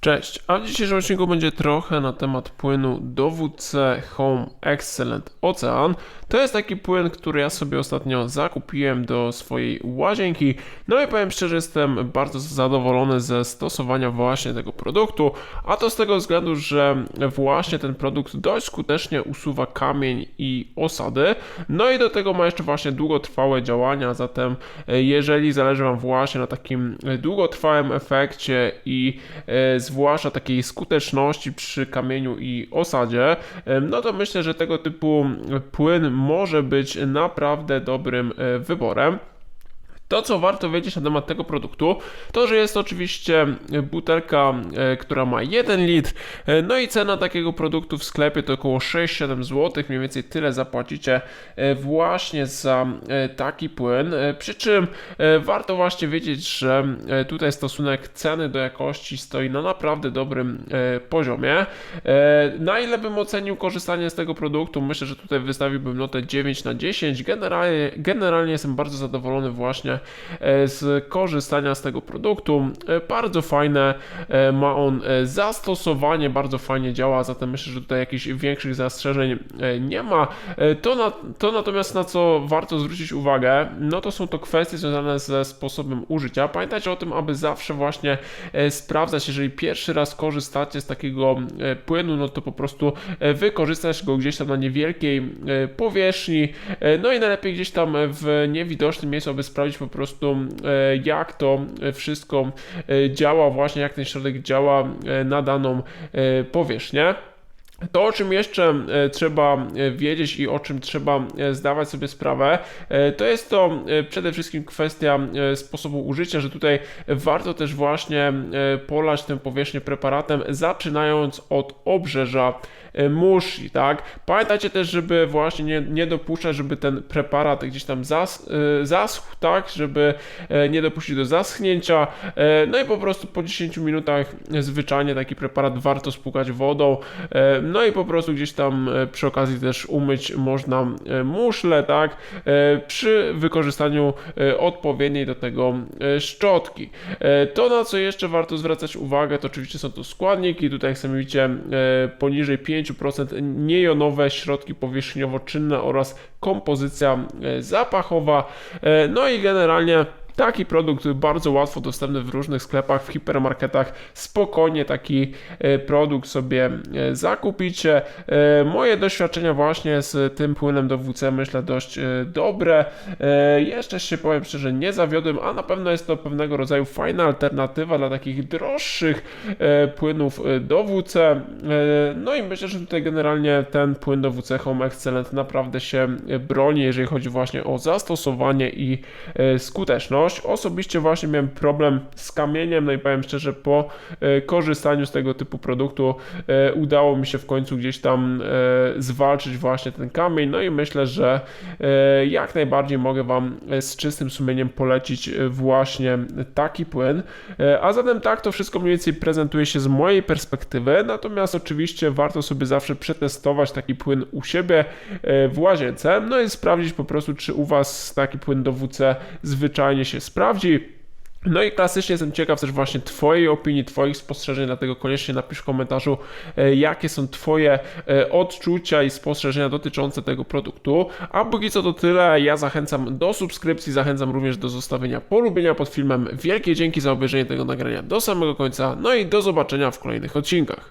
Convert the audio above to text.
Cześć, a w dzisiejszym odcinku będzie trochę na temat płynu dowódcę Home Excellent Ocean. To jest taki płyn, który ja sobie ostatnio zakupiłem do swojej łazienki. No i powiem szczerze, jestem bardzo zadowolony ze stosowania właśnie tego produktu, a to z tego względu, że właśnie ten produkt dość skutecznie usuwa kamień i osady. No i do tego ma jeszcze właśnie długotrwałe działania, zatem e, jeżeli zależy Wam właśnie na takim e, długotrwałym efekcie i e, zwłaszcza takiej skuteczności przy kamieniu i osadzie, no to myślę, że tego typu płyn może być naprawdę dobrym e, wyborem. To, co warto wiedzieć na temat tego produktu, to, że jest oczywiście butelka, e, która ma 1 litr, e, no i cena takiego produktu w sklepie to około 6-7 zł, mniej więcej tyle zapłacicie e, właśnie za e, taki płyn, E, przy czym e, warto właśnie wiedzieć, że e, tutaj stosunek ceny do jakości stoi na naprawdę dobrym e, poziomie. E, Na ile bym ocenił korzystanie z tego produktu? Myślę, że tutaj wystawiłbym notę 9 na 10. Generalnie, generalnie jestem bardzo zadowolony właśnie e, z korzystania z tego produktu. E, Bardzo fajne e, ma on e, zastosowanie, bardzo fajnie działa, zatem myślę, że tutaj jakichś większych zastrzeżeń e, nie ma. E, To, na, to natomiast na co warto zwrócić uwagę, no to są to kwestie związane ze sposobem użycia. Pamiętajcie o tym, aby zawsze właśnie e, sprawdzać, jeżeli pierwszy raz korzystacie z takiego e, płynu, no to po prostu e, wykorzystać go gdzieś tam na niewielkiej e, powierzchni, e, no i najlepiej gdzieś tam w niewidocznym miejscu, aby sprawdzić po prostu e, jak to wszystko e, działa, właśnie jak ten środek działa e, na daną e, powierzchnię. To, o czym jeszcze e, trzeba e, wiedzieć i o czym trzeba e, zdawać sobie sprawę, to jest to przede wszystkim kwestia sposobu użycia, że tutaj warto też właśnie polać tę powierzchnię preparatem, zaczynając od obrzeża muszli, tak? Pamiętajcie też, żeby właśnie nie, nie dopuszczać, żeby ten preparat gdzieś tam zas, zaschł, tak? Żeby nie dopuścić do zaschnięcia. No i po prostu po 10 minutach zwyczajnie taki preparat warto spłukać wodą. No i po prostu gdzieś tam e, przy okazji też umyć można e, muszle, tak? E, Przy wykorzystaniu odpowiedniej do tego szczotki. To na co jeszcze warto zwracać uwagę, to oczywiście są to składniki. Tutaj jak sami widzicie, poniżej 5% niejonowe środki powierzchniowo-czynne oraz kompozycja zapachowa. No i generalnie Taki produkt bardzo łatwo dostępny w różnych sklepach, w hipermarketach. Spokojnie taki e, produkt sobie e, zakupicie. E, Moje doświadczenia właśnie z tym płynem do WC myślę dość dobre. Jeszcze się powiem szczerze nie zawiodłem, a na pewno jest to pewnego rodzaju fajna alternatywa dla takich droższych płynów do WC. No i myślę, że tutaj generalnie ten płyn do WC Home Excellent naprawdę się broni, jeżeli chodzi właśnie o zastosowanie i e, skuteczność. Osobiście właśnie miałem problem z kamieniem, no i powiem szczerze, po e, korzystaniu z tego typu produktu e, udało mi się w końcu gdzieś tam e, zwalczyć właśnie ten kamień, no i myślę, że jak najbardziej mogę Wam z czystym sumieniem polecić właśnie taki płyn. A zatem tak to wszystko mniej więcej prezentuje się z mojej perspektywy, natomiast oczywiście warto sobie zawsze przetestować taki płyn u siebie w łazience, no i sprawdzić po prostu, czy u Was taki płyn do WC zwyczajnie się sprawdzi. No i klasycznie jestem ciekaw też właśnie Twojej opinii, Twoich spostrzeżeń, dlatego koniecznie napisz w komentarzu, e, jakie są Twoje e, odczucia i spostrzeżenia dotyczące tego produktu. A póki co to tyle, ja zachęcam do subskrypcji, zachęcam również do zostawienia polubienia pod filmem. Wielkie dzięki za obejrzenie tego nagrania do samego końca, no i do zobaczenia w kolejnych odcinkach.